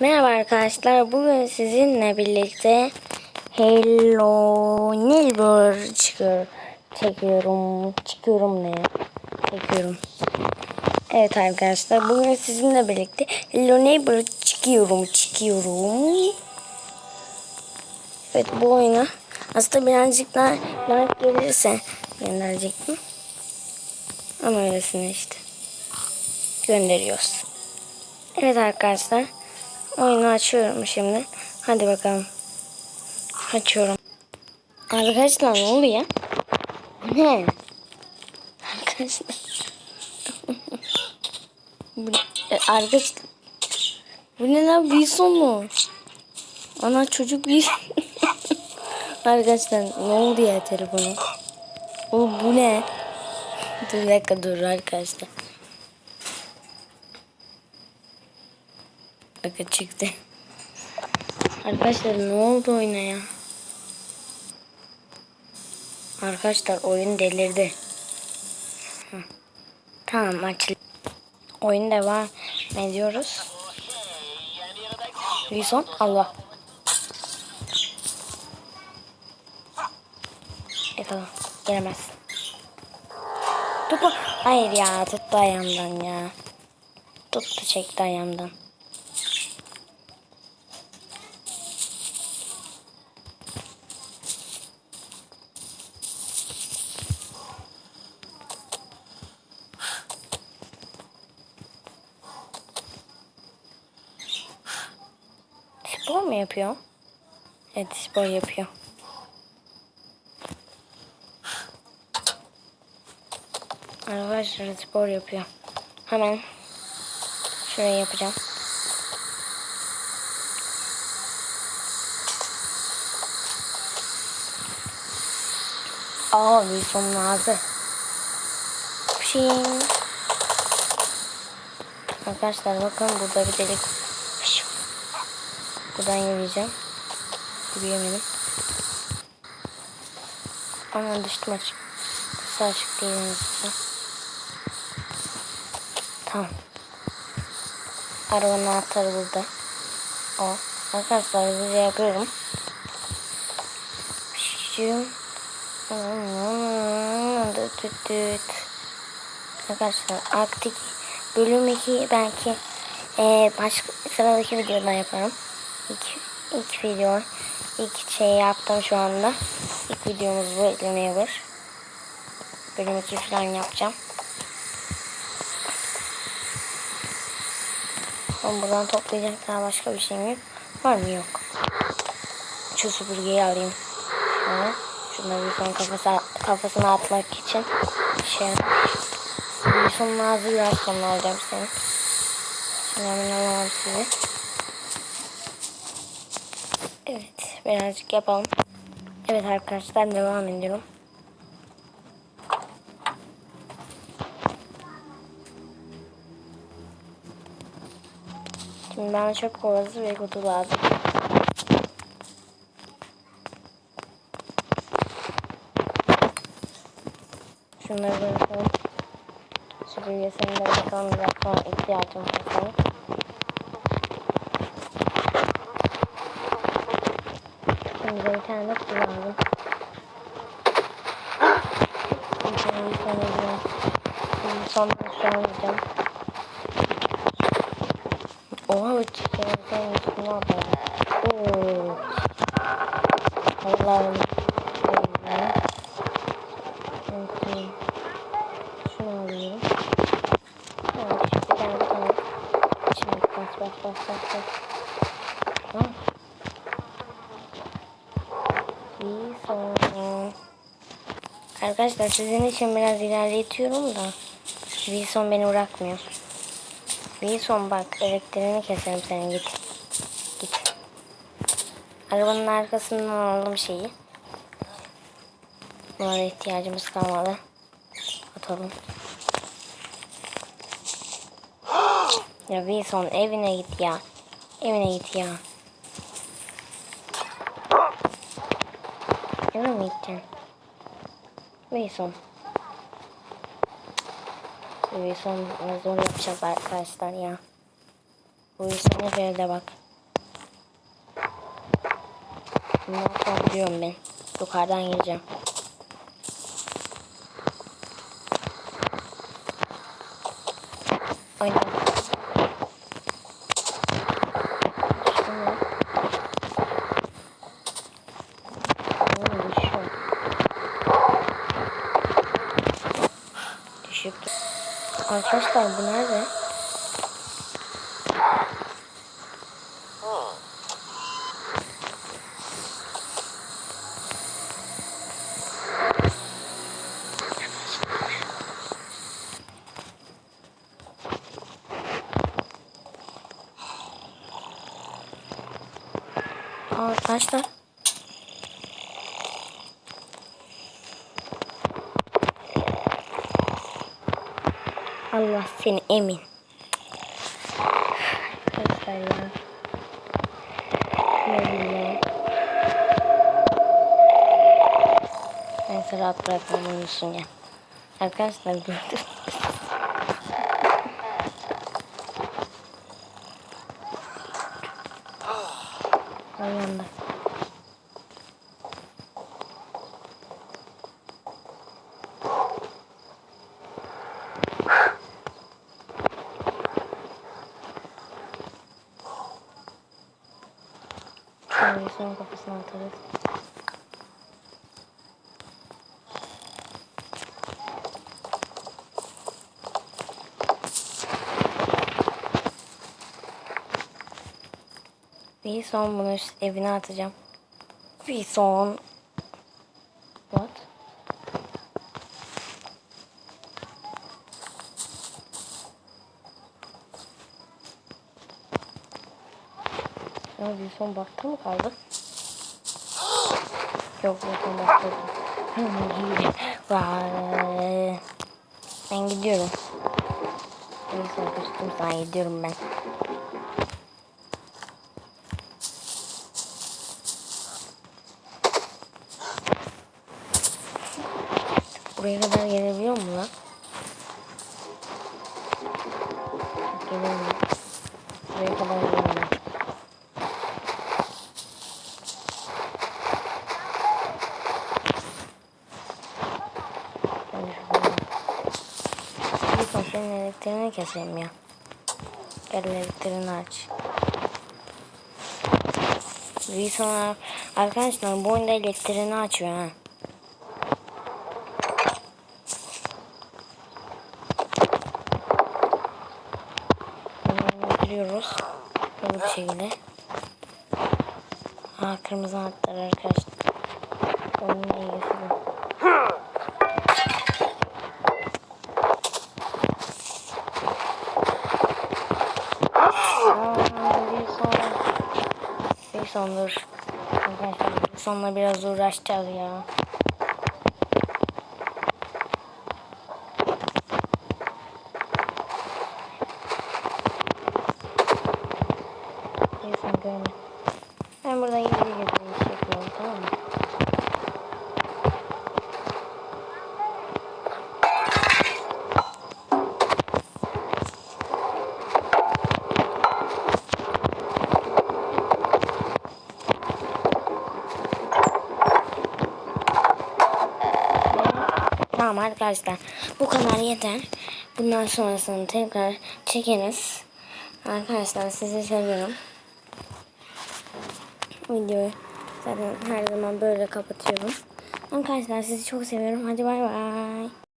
Merhaba arkadaşlar. Bugün sizinle birlikte Hello Neighbor çıkıyor. Çekiyorum. Çıkıyorum ne? Çekiyorum. Evet arkadaşlar. Bugün sizinle birlikte Hello Neighbor çıkıyorum. Çıkıyorum. Evet bu oyuna aslında birazcık daha like gelirse gönderecektim. Ama öylesine işte. Gönderiyoruz. Evet arkadaşlar. Oyunu açıyorum şimdi. Hadi bakalım. Açıyorum. Arkadaşlar ne oluyor? Ne? Arkadaşlar. Bu, e, arkadaşlar. Bu ne lan? Wilson mu? Ana çocuk Wilson. arkadaşlar ne oldu ya telefonu? Oğlum bu ne? Dur bir dakika dur arkadaşlar. Bakın çıktı. Arkadaşlar ne oldu oyuna ya? Arkadaşlar oyun delirdi. Tamam aç. Oyun devam ediyoruz. Wilson Allah. Yakala. Gelemezsin. Tutma. Hayır ya tuttu ayağımdan ya. Tuttu çekti ayağımdan. Spor mu yapıyor? Evet spor yapıyor. Arkadaşlar spor yapıyor. Hemen şurayı yapacağım. Aa Wilson ağzı. Pşing. Arkadaşlar bakın burada bir delik. Buradan yürüyeceğim. Yürüyemedim. Aman düştüm açık. Kısa açık değil en azından. Tamam. Arabanın anahtarı burada. O. Arkadaşlar hızlıca yapıyorum. Şu. Düt düt düt. Arkadaşlar Arktik bölüm 2 belki ee, başka sıradaki videodan yaparım. İlk, ilk video ilk şey yaptım şu anda. İlk videomuz bu eklemeyebilir. Bölüm 2 falan yapacağım. Ben buradan toplayacak daha başka bir şeyim yok. Var mı? Yok. Şu süpürgeyi alayım. Şöyle. Şuna bir son kafası, kafasına atmak için. Şey. Bir son ağzı biraz sonra alacağım seni. Şimdi hemen alalım sizi. Evet. Birazcık yapalım. Evet arkadaşlar devam ediyorum. Şimdi bana çöp kovası ve kutu lazım. Şunları bırakalım. Süpürgesini de bırakalım. Biraz sonra ihtiyacım var sana. Şimdi bir tane bir tane bir Şimdi şu alacağım. Oha çiçeğin senin üstüne. Evet. Şunu alıyorum. Evet, bir tane daha. Şimdi bas bas bas bas bas. Tamam. Arkadaşlar sizin için biraz ilerletiyorum da Wilson beni bırakmıyor. Wilson bak elektriğini keserim senin git. Git. Arabanın arkasından aldım şeyi. Buna ihtiyacımız kalmadı. Atalım. Ya Wilson evine git ya. Evine git ya. Sonra mı gideceğim? Mason. Mason zor yapacağız arkadaşlar ya. Bu insanı böyle bak. Ne yapabiliyorum ben? Yukarıdan gireceğim. Oynadım. Arkadaşlar bu nerede? Arkadaşlar. Allah seni emin. Arkadaşlar ya. Bileyim. Ben sıra rahat bırakmam onun ya. Arkadaşlar gördüm. Ayağımda. Şöyle son kafasına atarız. Bir son bunu evine atacağım. Bir son. What? Ya bir son bakta mı kaldı? Yok bir son bakta. Vay. Ben gidiyorum. Neyse arkadaşım sana gidiyorum ben. Buraya kadar gelebiliyor mu lan? Gelemiyor. Buraya kadar gelemiyor. Ben şuradan- Bir son senin elektriğini keseyim ya. Gel elektriğini aç. Bir sonra arkadaşlar bu oyunda elektriğini açıyor ha. Böyle bir şekilde. Aa kırmızı anahtar arkadaşlar. Onun ilgisi bu. Aa, bir son. Bir sonla biraz uğraşacağız ya. Bir son görme. Ben burada geri geri iş yapıyorum tamam mı? Tamam arkadaşlar bu kadar yeter. Bundan sonrasını tekrar çekeriz. Arkadaşlar sizi seviyorum. Videoyu zaten her zaman böyle kapatıyorum. Arkadaşlar sizi çok seviyorum. Hadi bay bay.